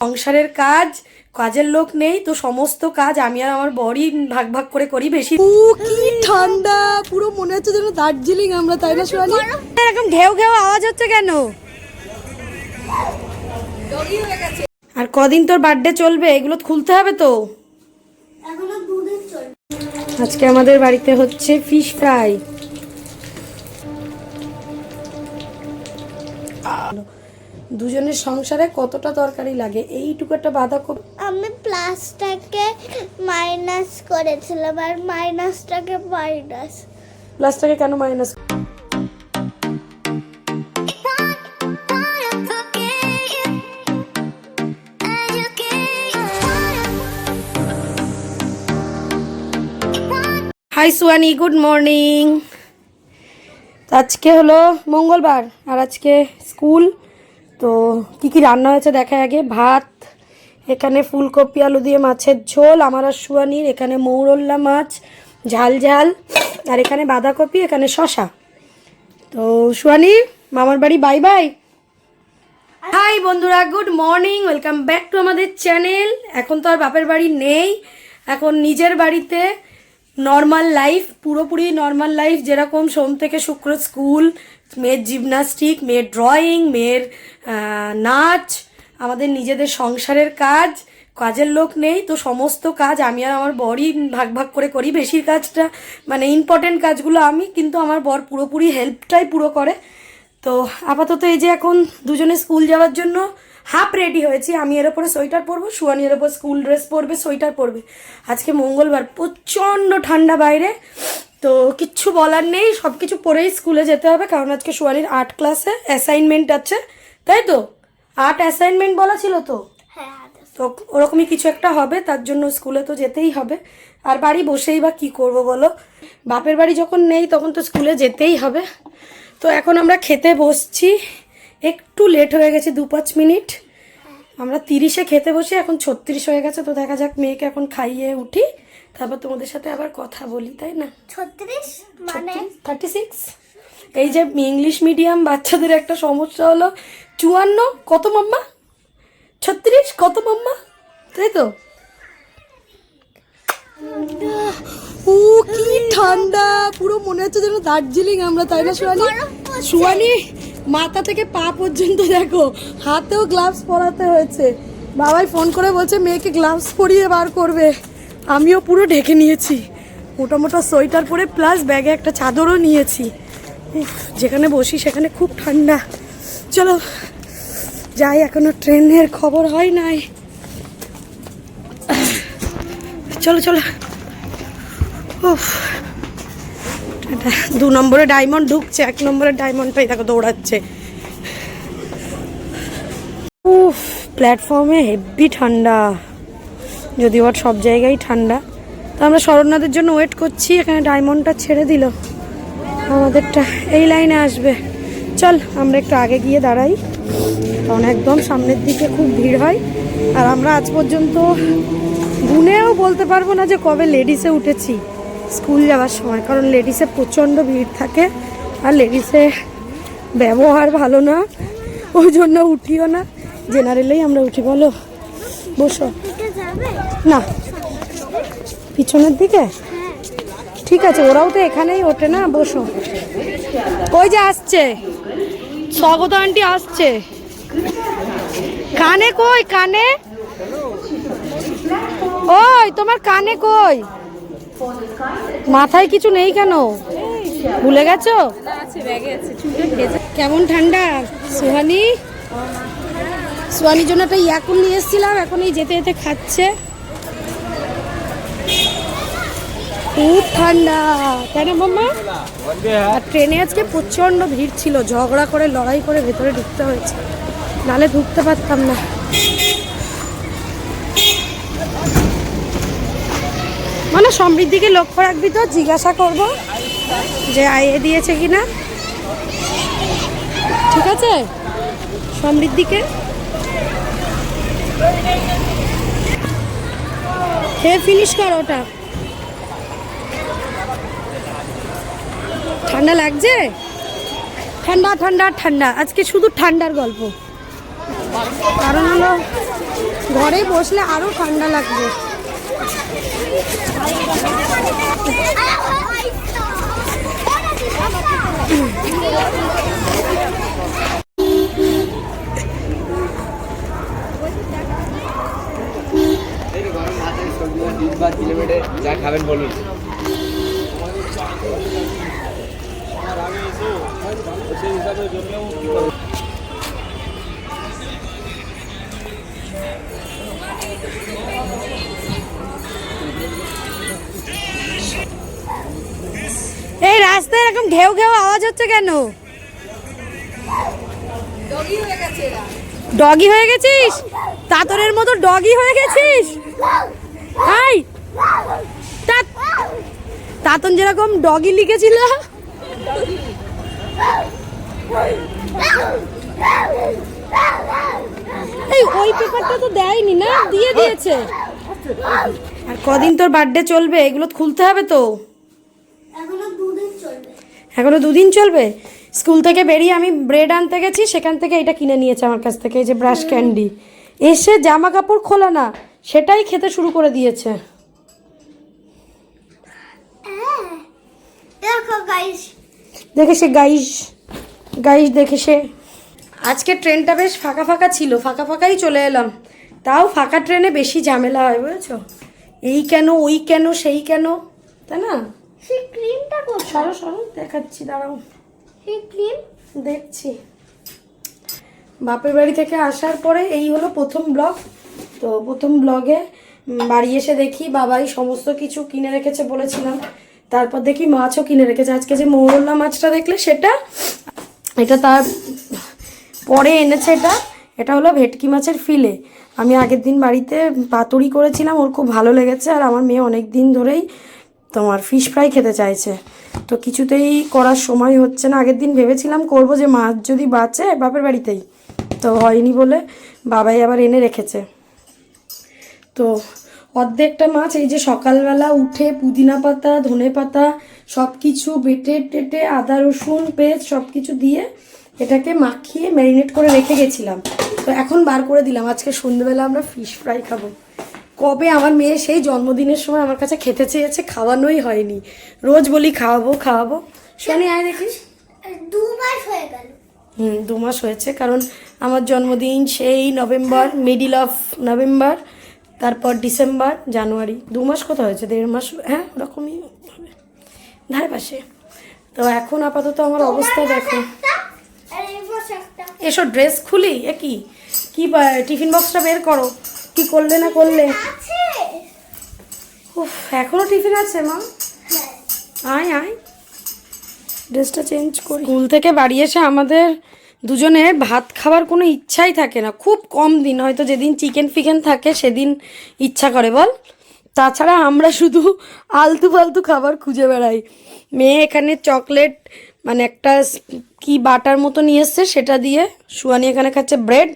সংসারের কাজ কাজের লোক নেই তো সমস্ত কাজ আমি আর আমার বড়ি ভাগ ভাগ করে করি বেশি। ও কি ঠান্ডা পুরো মনে হচ্ছে যেন দার্জিলিং আমরা তাই না এরকম ঘেউ ঘেউ আওয়াজ হচ্ছে কেন? আর কদিন তোর বার্থডে চলবে? এগুলো তো খুলতে হবে তো। আজকে আমাদের বাড়িতে হচ্ছে ফিশ ফ্রাই দুজনের সংসারে কতটা তরকারি লাগে এইটুকু একটা বাঁধাকপি আমি প্লাসটাকে মাইনাস করেছিলাম আর মাইনাসটাকে মাইনাস। প্লাসটাকে কেন মাইনাস হাই সুয়ানি গুড মর্নিং আজকে হলো মঙ্গলবার আর আজকে স্কুল তো কি কি রান্না হয়েছে দেখায় আগে? ভাত, এখানে ফুলকপি, আলু দিয়ে মাছের ঝোল, আমার আর সুয়ানির, এখানে মৌরল্লা মাছ, ঝাল ঝাল, আর এখানে বাঁধাকপি, এখানে শশা তো সুয়ানি, মামার বাড়ি, বাই বাই। হাই বন্ধুরা good morning welcome back to আমাদের চ্যানেল এখন তো আর বাপের বাড়ি নেই, এখন নিজের বাড়িতে নর্মাল লাইফ পুরোপুরি নর্মাল লাইফ যেরকম সোম থেকে শুক্র স্কুল মেয়ের জিমনাস্টিক, মেয়ের ড্রয়িং, মেয়ের নাচ, আমাদের নিজেদের সংসারের কাজ, কাজের লোক নেই তো সমস্ত কাজ আমি আর আমার বরই ভাগ ভাগ করে করি বেশির কাজটা মানে ইম্পর্টেন্ট কাজগুলো আমি, কিন্তু আমার বর পুরোপুরি হেল্পটাই পুরো করে। তো আপাতত এই যে এখন দুজনে স্কুল যাওয়ার জন্য হাফ রেডি হয়েছি, আমি এর ওপরে সোয়েটার পরবো সুয়ানি এর ওপর স্কুল ড্রেস পরবে সোয়েটার পরবে। আজকে মঙ্গলবার, প্রচণ্ড ঠান্ডা বাইরে তো কিচ্ছু বলার নেই সব কিছু পরেই স্কুলে যেতে হবে কারণ আজকে সুয়ানির আর্ট ক্লাসে অ্যাসাইনমেন্ট আছে তাই তো? আর্ট অ্যাসাইনমেন্ট বলা ছিল তো? হ্যাঁ তো ওরকমই কিছু একটা হবে তার জন্য স্কুলে তো যেতেই হবে। আর বাড়ি বসেই বা কি করব বলো? বাপের বাড়ি যখন নেই তখন তো স্কুলে যেতেই হবে। তো এখন আমরা খেতে বসছি একটু লেট হয়ে গেছে দু পাঁচ মিনিট আমরা তিরিশে খেতে বসি এখন ছত্রিশ হয়ে গেছে তো দেখা যাক মেয়েকে এখন খাইয়ে উঠি। তারপর তোমাদের সাথে আবার কথা বলি তাই না? ছত্রিশ মানে থার্টি সিক্স এই যে ইংলিশ মিডিয়াম বাচ্চাদের একটা সমস্যা হলো চুয়ান্ন কত মাম্মা? ছত্রিশ কত মাম্মা? তাই তো? ও কি ঠান্ডা পুরো মনে হচ্ছে যেন দার্জিলিং আমরা তাই না সোয়ানি সোয়ানি মাথা থেকে পা পর্যন্ত দেখো হাতেও গ্লাভস পরাতে হয়েছে। বাবাই ফোন করে বলছে মেয়েকে গ্লাভস পরিয়ে বার করবে। আমিও পুরো ঢেকে নিয়েছি। মোটা মোটা সোয়েটার পরে প্লাস ব্যাগে একটা চাদরও নিয়েছি। যেখানে বসি সেখানে খুব ঠান্ডা। চলো, যাই, এখনও ট্রেনের খবর হয় নাই। চলো চলো। উফ দু নম্বরে ডায়মন্ড ঢুকছে, এক নম্বরে ডায়মন্ডটাই দেখো দৌড়াচ্ছে। উফ প্ল্যাটফর্মে হেভি ঠান্ডা। যদিও আর সব জায়গায় ঠান্ডা। তো আমরা শরণাদের জন্য ওয়েট করছি, এখানে ডায়মন্ডটা ছেড়ে দিল। আমাদেরটা এই লাইনে আসবে। চল, আমরা একটু আগে গিয়ে দাঁড়াই। কারণ একদম সামনের দিকে খুব ভিড় হয়। আর আমরা আজ পর্যন্ত গুনেও বলতে পারব না যে কবে লেডিসে উঠেছি। স্কুল যাওয়ার সময়, কারণ লেডিসে প্রচণ্ড ভিড় থাকে। আর লেডিসে ব্যবহার ভালো না। ওই জন্য উঠিও না। জেনারেলেই আমরা উঠি, বলো। বসো। না। পিছনের দিকে? ঠিক আছে ওরাও তো এখানেই ওঠে না বসো। ওই যে আসছে? স্বাগত আন্টি আসছে। কানে কই কানে? ওই তোমার কানে কই? মাথায় কিছু নেই কেন? ভুলে গেছো? কেমন ঠান্ডা? সুহানি? সোয়ানির জন্য একটা ইয়াকুল নিয়ে এসেছিলাম, এখন এই যেতে যেতে খাচ্ছে। খুব ঠান্ডা। কেন মাম্মা? আর ট্রেনে আজকে প্রচণ্ড ভিড় ছিল, ঝগড়া করে, লড়াই করে ভেতরে ঢুকতে হয়েছে। নালে ঢুকতে পারতাম না। মানে সমৃদ্ধিকে লক্ষ্য রাখবি তো, জিজ্ঞাসা করব যে আইয়ে দিয়েছে কিনা। ঠিক আছে? সমৃদ্ধিকে? খেয়ে ফিনিশ কর ওটা ঠান্ডা লাগছে ঠান্ডা ঠান্ডা ঠান্ডা আজকে শুধু ঠান্ডার গল্প কারণ হলো ঘরে বসলে আরও ঠান্ডা লাগবে বা কিলোমিটারে যা খাবেন বলুন। এই রাস্তায় এরকম ঘেউ ঘেউ আওয়াজ হচ্ছে কেন? ডগি হয়ে গেছিস? তাতরের মতো ডগি হয়ে গেছিস? হাই! তাতন যেরকম ডগি লিখেছিল। এই ওই পেপারটা তো দেয়নি না দিয়ে দিয়েছে। আর কদিন তোর বার্থডে চলবে এগুলো খুলতে হবে তো। এখনও দুদিন চলবে। এখনও দুদিন চলবে? স্কুল থেকে বেরিয়ে আমি ব্রেড আনতে গেছি সেখান থেকে এটা কিনে নিয়েছে আমার কাছ থেকে এই যে ব্রাশ ক্যান্ডি এসে জামা কাপড় খোলা না সেটাই খেতে শুরু করে দিয়েছে। দেখো গাইস দেখে সে গাইস গাইস দেখে সে। আজকে ট্রেনটা বেশ ফাঁকা ফাঁকা ছিল ফাঁকা ফাঁকাই চলে এলাম। তাও ফাঁকা ট্রেনে বেশি ঝামেলা হয় বুঝেছ? এই কেন ওই কেন সেই কেন তাই না? সেই ক্রিমটা কোথায়? সরো সরো দেখাচ্ছি দাঁড়াও। সেই ক্রিম দেখছি। বাপের বাড়ি থেকে আসার পরে এই হলো প্রথম ব্লগ তো প্রথম ব্লগে বাড়ি এসে দেখি বাবাই সমস্ত কিছু কিনে রেখেছে বলেছিলাম। তারপর দেখি মাছও কিনে রেখেছে। আজকে যে মৌরলা মাছটা দেখলে সেটা, এটা তার পরে এনেছে এটা। এটা হলো ভেটকি মাছের ফিলে। আমি আগের দিন বাড়িতে পাতুরি করেছিলাম, ওর খুব ভালো লেগেছে, আর আমার মেয়ে অনেক দিন ধরেই তোমার ফিশ ফ্রাই খেতে চাইছে। তো কিছুতেই করার সময় হচ্ছে না। আগের দিন ভেবেছিলাম করব যে মাছ যদি বাঁচে বাপের বাড়িতেই। তো হয়নি বলে বাবাই আবার এনে রেখেছে। তো অর্ধেকটা মাছ এই যে সকালবেলা উঠে পুদিনা পাতা ধনে পাতা সব কিছু বেটে টেটে আদা রসুন পেঁয়াজ সব কিছু দিয়ে এটাকে মাখিয়ে ম্যারিনেট করে রেখে গেছিলাম। তো এখন বার করে দিলাম। আজকে সন্ধ্যেবেলা আমরা ফিশ ফ্রাই খাব। কবে আমার মেয়ে সেই জন্মদিনের সময় আমার কাছে খেতে চেয়েছে খাওয়ানোই হয়নি। রোজ বলি খাওয়াবো খাওয়াবো। শনি আয় দেখিস দু মাস হয়ে গেল। হুম দু মাস হয়েছে কারণ আমার জন্মদিন সেই নভেম্বর মিডিল অফ নভেম্বর। তারপর ডিসেম্বর, জানুয়ারি, দু মাস কত হয়েছে? দেড় মাস হ্যাঁ ওরকমই হবে। ধারে পাশে। তো এখন আপাতত আমার অবস্থা দেখো। একটা আর এই পাশে একটা এসো ড্রেস খুলি, এ কি? কি টিফিন বক্সটা বের করো। কি করলে না করলে? উফ, এখনও টিফিন আছে, মা? আয় আয়। ড্রেসটা চেঞ্জ করি। স্কুল থেকে বাড়ি এসে আমাদের দুজনের ভাত খাওয়ার কোনো ইচ্ছাই থাকে না। খুব কম দিন, হয়তো যেদিন চিকেন ফিকেন থাকে সেদিন ইচ্ছা করে, বল। তাছাড়া আমরা শুধু আলতু ফালতু খাবার খুঁজে বেড়াই। মেয়ে এখানে চকলেট মানে একটা কি বাটার মতো নিয়ে এসছে সেটা দিয়ে সুয়ানি এখানে খাচ্ছে ব্রেড।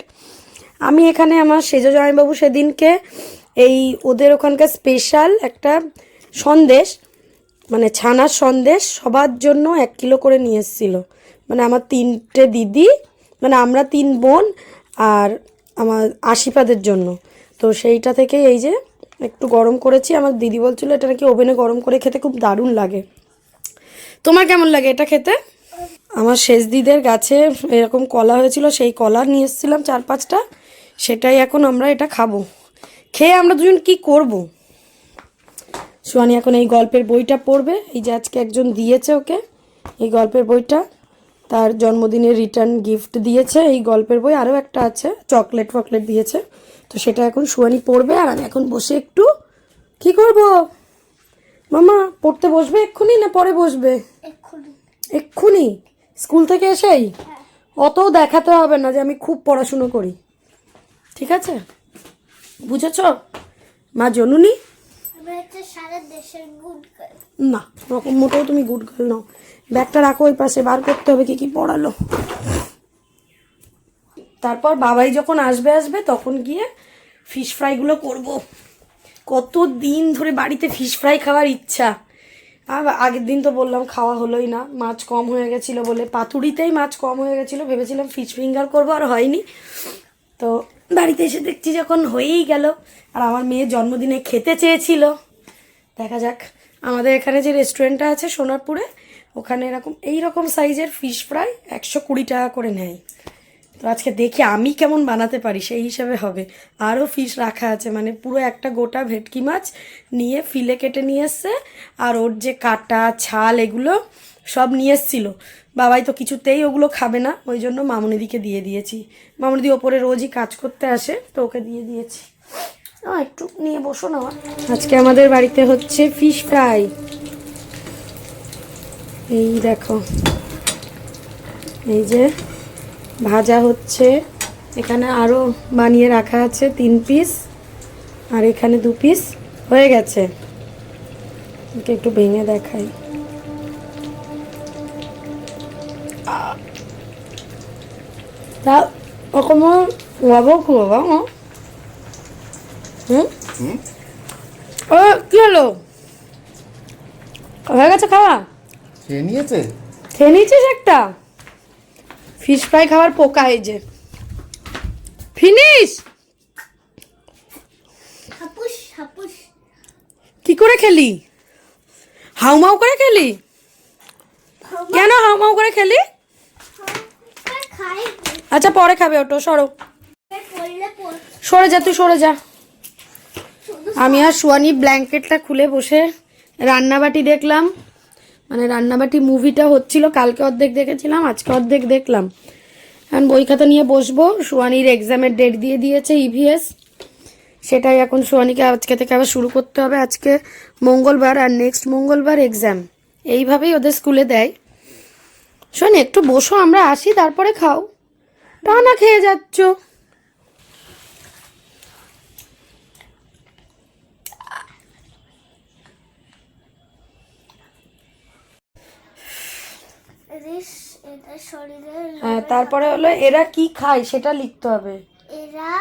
আমি এখানে আমার সেজ জামাইবাবু সেদিনকে এই ওদের ওখানকার স্পেশাল একটা সন্দেশ মানে ছানার সন্দেশ সবার জন্য এক কিলো করে নিয়ে এসেছিল। মানে আমার তিনটে দিদি মানে আমরা তিন বোন আর আমার আশিপাদের জন্য। তো সেইটা থেকে এই যে একটু গরম করেছি। আমার দিদি বলছিল, এটা নাকি ওভেনে গরম করে খেতে খুব দারুণ লাগে। তোমার কেমন লাগে এটা খেতে? আমার শেষ দিদের গাছে এরকম কলা হয়েছিল, সেই কলা নিয়ে এসেছিলাম চার পাঁচটা। সেটাই এখন আমরা এটা খাব। খেয়ে আমরা দুজন কি করব? সোয়ানি এখন এই গল্পের বইটা পড়বে। এই যে আজকে একজন দিয়েছে ওকে, এই গল্পের বইটা। তার জন্মদিনের রিটার্ন গিফট দিয়েছে। এই গল্পের বই আরও একটা আছে চকলেট ফকলেট দিয়েছে। তো সেটা এখন সোয়ানি পড়বে আর আমি এখন বসে একটু কি করব? মামা পড়তে বসবে এক্ষুনি না পরে বসবে? এক্ষুনি। এক্ষুনি? স্কুল থেকে এসেই? অত দেখাতে হবে না যে আমি খুব পড়াশুনো করি। ঠিক আছে? বুঝেছ? মা জনুনি? না, ওরকম মোটেও তুমি গুড গার্ল নাও। ব্যাগটা রাখো ওই পাশে, বার করতে হবে কি কি পড়ালো। তারপর বাবাই যখন আসবে আসবে, তখন গিয়ে ফিশ ফ্রাইগুলো করব। কত দিন ধরে বাড়িতে ফিশ ফ্রাই খাওয়ার ইচ্ছা। আর আগের দিন তো বললাম খাওয়া হলোই না, মাছ কম হয়ে গেছিল বলে। পাতুড়িতেই মাছ কম হয়ে গেছিল, ভেবেছিলাম ফিশ ফিঙ্গার করব, আর হয়নি। তো বাড়িতে এসে দেখছি যখন হয়েই গেল। আর আমার মেয়ে জন্মদিনে খেতে চেয়েছিল। দেখা যাক, আমাদের এখানে যে রেস্টুরেন্টটা আছে সোনারপুরে, ওখানে এরকম এই রকম সাইজের ফিশ ফ্রাই একশো কুড়ি টাকা করে নেয়। তো আজকে দেখি আমি কেমন বানাতে পারি, সেই হিসাবে হবে। আরও ফিশ রাখা আছে মানে পুরো একটা গোটা ভেটকি মাছ নিয়ে ফিলে কেটে নিয়ে এসছে। আর ওর যে কাটা, ছাল, এগুলো সব নিয়ে এসছিল। বাবাই তো কিছুতেই ওগুলো খাবে না, ওই জন্য মামুনিদিকে দিয়ে দিয়েছি। মামুনিদি ওপরে রোজই কাজ করতে আসে, তো ওকে দিয়ে দিয়েছি। একটু নিয়ে বসো না আজকে আমাদের বাড়িতে হচ্ছে ফিশ ফ্রাই এই দেখো, এই যে ভাজা হচ্ছে, এখানে আরও বানিয়ে রাখা আছে তিন পিস আর এখানে দু পিস হয়ে গেছে। একটু ভেঙে দেখাই। বাবা হুম? ও কি হলো? হয়ে গেছে খাওয়া? খেয়ে নিয়েছে? খেয়ে নিয়েছিস একটা? ফিশ ফ্রাই খাওয়ার পোকা এই যে। ফিনিশ কি করে খেলি? হাউমাউ করে খেলি? কেন হাউমাউ করে খেলি? আচ্ছা পরে খাবে ওটো, সরো। সরে যা, তুই সরে যা। আমি আর সোয়ানি ব্ল্যাঙ্কেটটা খুলে বসে রান্নাবাটি দেখলাম। মানে রান্নাবাটি মুভিটা হচ্ছিল, কালকে অর্ধেক দেখেছিলাম, আজকে অর্ধেক দেখলাম। এখন বই খাতা নিয়ে বসবো সোয়ানির এক্সামের ডেট দিয়ে দিয়েছে ইভিএস সেটাই এখন সোয়ানিকে আজকে থেকে আবার শুরু করতে হবে। আজকে মঙ্গলবার আর নেক্সট মঙ্গলবার এক্সাম এইভাবেই ওদের স্কুলে দেয়। শোন একটু বসো আমরা আসি তারপরে খাও। টানা খেয়ে যাচ্ছ। হ্যাঁ তারপরে হলো এরা কি খায় সেটা লিখতে হবে। এরা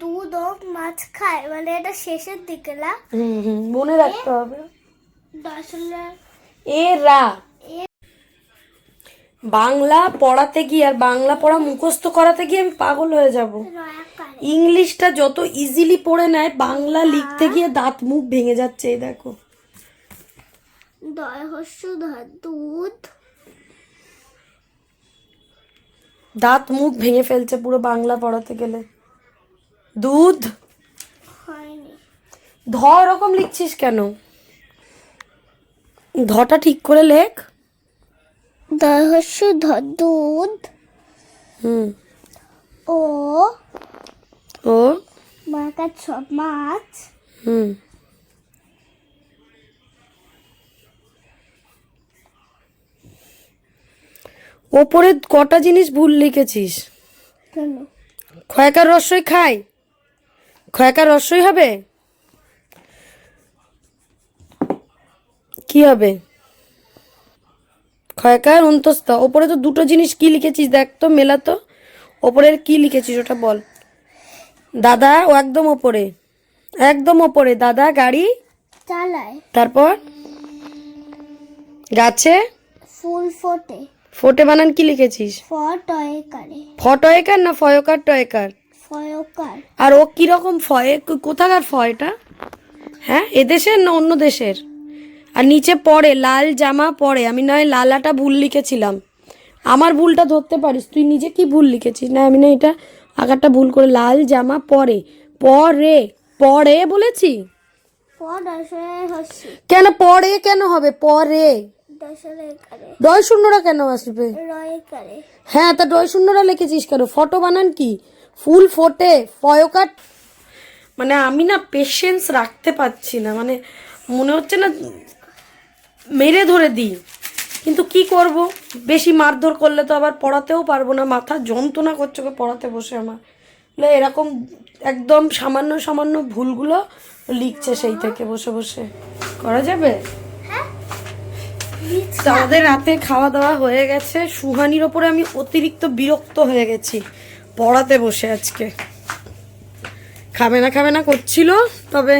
দুধ ও মাছ খায় মানে এটা শেষের দিকে না? হুম হুম মনে রাখতে হবে। এরা বাংলা পড়াতে গিয়ে আর বাংলা পড়া মুখস্থ করাতে গিয়ে আমি পাগল হয়ে যাব। ইংলিশটা যত ইজিলি পড়ে নেয় বাংলা লিখতে গিয়ে দাঁত মুখ ভেঙে যাচ্ছে এই দেখো। দুধ। দাঁত মুখ ভেঙে ফেলছে পুরো বাংলা পড়াতে গেলে। দুধ? ধ এরকম লিখছিস কেন? ধটা ঠিক করে লেখ। ধর দুধ হুম। ও ও মাকার সব মাছ হুম। ওপরে কটা জিনিস ভুল লিখেছিস? কেন? খয়াকার রসই খাই। খয়াকার রসই হবে? কি হবে? খয়াকার অন্তস্থ। ওপরে তো দুটো জিনিস কি লিখেছিস দেখ তো মেলা তো। ওপরের কি লিখেছিস ওটা বল। দাদা ও একদম ওপরে। একদম ওপরে। দাদা গাড়ি। চালায় তারপর? গাছে? ফুল ফোটে। ফোটে বানান কি লিখেছিস? ফটয়কারে। ফটয়কার না ফয়কার টয়কার? ফয়কার। আর ও কীরকম ফয়ে? কোথাকার ফ এটা? হ্যাঁ এদেশের না অন্য দেশের? আর নিচে পড়ে, লাল জামা পরে আমি নয়, লালাটা ভুল লিখেছিলাম। আমার ভুলটা ধরতে পারিস। তুই নিজে কি ভুল লিখেছিস? না, আমি না এটা আগারটা ভুল করে, লাল জামা পরে পরে পরে বলেছি? কেন পরে কেন হবে? পরে ডয় শূন্যরা কেন আসবে? হ্যাঁ তা ডয় শূন্যরা লিখেছিস কেন? ফটো বানান কি? ফুল ফোটে ফয়কাট মানে আমি না পেশেন্স রাখতে পারছি না। মানে মনে হচ্ছে না মেরে ধরে দিই। কিন্তু কি করব? বেশি মারধর করলে তো আবার পড়াতেও পারব না মাথা যন্ত্রণা করছে ওকে পড়াতে বসে আমার। এরকম একদম সামান্য সামান্য ভুলগুলো লিখছে সেই থেকে বসে বসে। করা যাবে? তো আমাদের রাতে খাওয়া দাওয়া হয়ে গেছে। সুহানির ওপরে আমি অতিরিক্ত বিরক্ত হয়ে গেছি পড়াতে বসে আজকে। খাবে না খাবে না করছিল তবে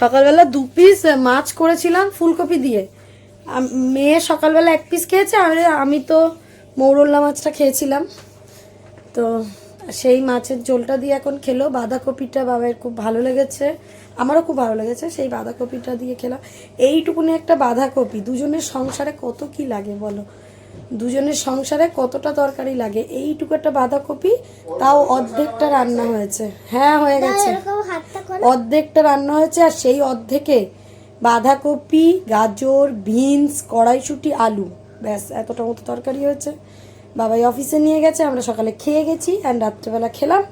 সকালবেলা দু পিস মাছ করেছিলাম ফুলকপি দিয়ে। মেয়ে সকালবেলা এক পিস খেয়েছে, আর আমি তো মৌরল্লা মাছটা খেয়েছিলাম। তো সেই মাছের ঝোলটা দিয়ে এখন খেলো। বাঁধাকপিটা বাবার খুব ভালো লেগেছে, আমারও খুব ভালো লেগেছে, সেই বাঁধাকপিটা দিয়ে খেলাম। এইটুকুনি একটা বাঁধাকপি, দুজনের সংসারে কত কি লাগে বলো? দুজনের সংসারে কতটা তরকারি লাগে? এইটুকু একটা বাঁধাকপি তাও অর্ধেকটা রান্না হয়েছে। হ্যাঁ হয়ে গেছে। অর্ধেকটা রান্না হয়েছে আর সেই অর্ধেকে বাঁধাকপি গাজর বিনস কড়াইশুটি আলু। ব্যাস এতটা মতো তরকারি হয়েছে। বাবাই অফিসে নিয়ে গেছে আমরা সকালে খেয়ে গেছি অ্যান্ড রাত্রেবেলা খেলাম।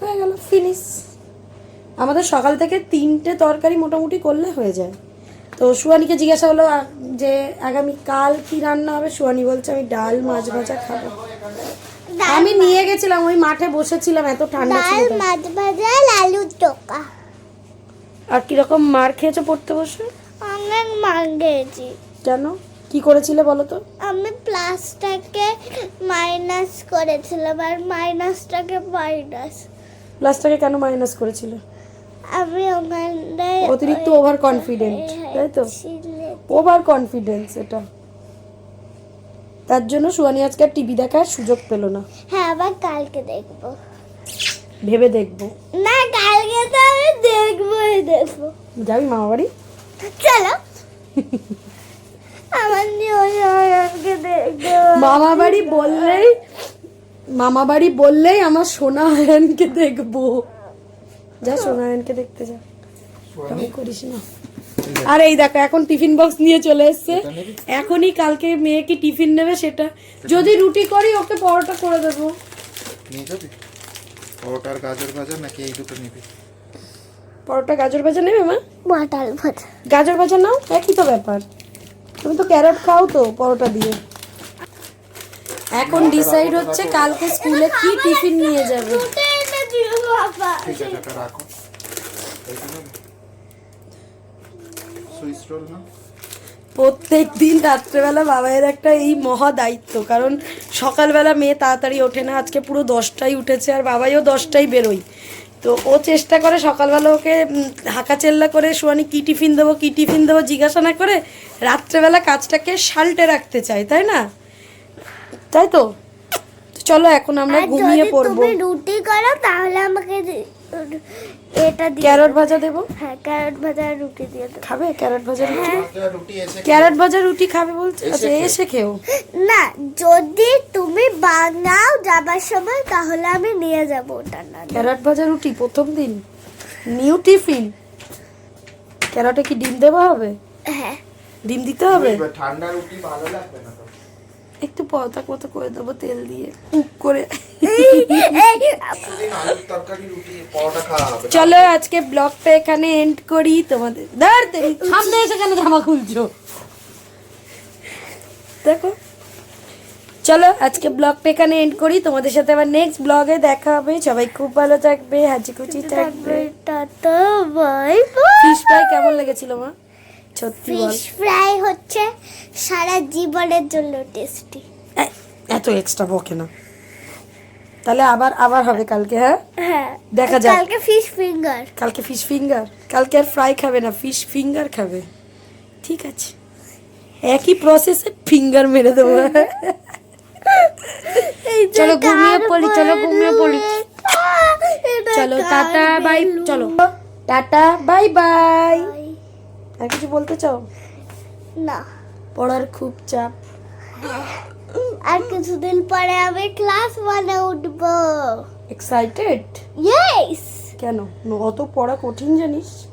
হয়ে গেল ফিনিশ আমাদের সকাল থেকে তিনটে তরকারি মোটামুটি করলে হয়ে যায়। তো সুয়ানিকে জিজ্ঞাসা হলো যে আগামী কাল কি রান্না হবে? সুয়ানি বলছে আমি ডাল মাছ ভাজা খাব। আমি নিয়ে গেছিলাম ওই মাঠে বসেছিলাম এত ঠান্ডা ছিল। মাছ ভাজা আর আলুর চোখা। আর কীরকম মার খেয়েছো পড়তে বসে? অনেক মাঙ্গেছি কেন? কি করেছিলে বলো তো? আমি প্লাসটাকে মাইনাস করেছিলাম আর মাইনাসটাকে মাইনাস। প্লাসটাকে কেন মাইনাস করেছিলে? আমি ওখানে অতিরিক্ত ওভার কনফিডেন্ট তাই তো? ওভার কনফিডেন্স এটা। তার জন্য সুয়ানি আজকে টিভি দেখার সুযোগ পেল না। হ্যাঁ আবার কালকে দেখব। ভেবে দেখব। না কালকে তো আমি দেখবোই দেখব। যাবি মামা বাড়ি চলো। আমার নিয়ে মামা বাড়ি বললেই মামা বাড়ি বললেই আমার সোনা হায়নকে দেখব। যা সোনা হায়নকে দেখতে যা। করিস না। আর এই দেখো এখন টিফিন বক্স নিয়ে চলে এসছে। এখনই কালকে মেয়ে কি টিফিন নেবে সেটা। যদি রুটি করি ওকে পরোটা করে দেবো। নিয়ে যাবি? পরোটা গাজর ভাজা নাকি এই দুটো নিবি? পরোটা গাজর ভাজা নেবে মা? বটাল ভাজা। গাজর ভাজা নাও একই তো ব্যাপার। তুমি তো ক্যারট খাও তো পরোটা দিয়ে। এখন ডিসাইড হচ্ছে কালকে স্কুলে কি টিফিন নিয়ে যাবে। ঠিক আছে এটা রাখো সুইচ রোল না প্রত্যেক দিন রাত্রেবেলা বাবাইয়ের একটা এই মহা দায়িত্ব কারণ সকালবেলা মেয়ে তাড়াতাড়ি ওঠে না আজকে পুরো দশটায় উঠেছে আর বাবাইও দশটায় বেরোয়। তো ও চেষ্টা করে সকালবেলা ওকে হাঁকা চেল্লা করে সোয়ানি কী টিফিন দেবো কী টিফিন দেবো? জিজ্ঞাসা না করে রাত্রেবেলা কাজটাকে সাল্টে রাখতে চায় তাই না? তাই তো? চলো এখন আমরা ঘুমিয়ে পড়ব। তুমি রুটি করো তাহলে আমাকে এটা দিয়ে ক্যারট ভাজা দেবো? হ্যাঁ ক্যারট ভাজা রুটি দিয়ে দেবো। খাবে? ক্যারট ভাজা রুটি? ভাজা রুটি এসে ক্যারট ভাজা রুটি খাবে বলছো? আচ্ছা এসে খেও। না যদি তুমি বানাও যাবার সময় তাহলে আমি নিয়ে যাব ওটা না ক্যারট ভাজা রুটি প্রথম দিন। New tiffin. ক্যারটে কি ডিম দেওয়া হবে? হ্যাঁ। ডিম দিতে হবে? ঠান্ডা রুটি ভালো লাগবে না তো। একটু পরতা মতো করে দেবো তেল দিয়ে কুক করে। চলো আজকে ব্লগটা এখানে এন্ড করি। তোমাদের দাঁড় তেরি সামনে এসে কেন জামা খুলছো? দেখো। চলো আজকে ব্লগটা এখানে এন্ড করি। তোমাদের সাথে আবার নেক্সট ব্লগে দেখা হবে। সবাই খুব ভালো থাকবে হাজি খুচি থাকবে। টাটা বাই ফিশ ফ্রাই কেমন লেগেছিল মা? সত্যি ফিশ ফ্রাই হচ্ছে সারা জীবনের জন্য টেস্টি এত এক্সট্রা বকে না। তাহলে আবার আবার হবে কালকে হ্যাঁ? হ্যাঁ। দেখা যাক। কালকে ফিশ ফিঙ্গার কালকে ফিশ ফিঙ্গার কালকে আর ফ্রাই খাবে না ফিশ ফিঙ্গার খাবে। ঠিক আছে। একই প্রসেসে ফিঙ্গার মেরে দেবো। চলো ঘুমিয়ে পড়ি চলো ঘুমিয়ে পড়ি। চলো টাটা বাই চলো। Tata bye. বাই। আর কিছু বলতে চাও? না। পড়ার খুব চাপ। আর কিছুদিন পরে আমি ক্লাস ওয়ানে উঠব। এক্সাইটেড ইয়েস কেন? অত পড়া কঠিন জানিস?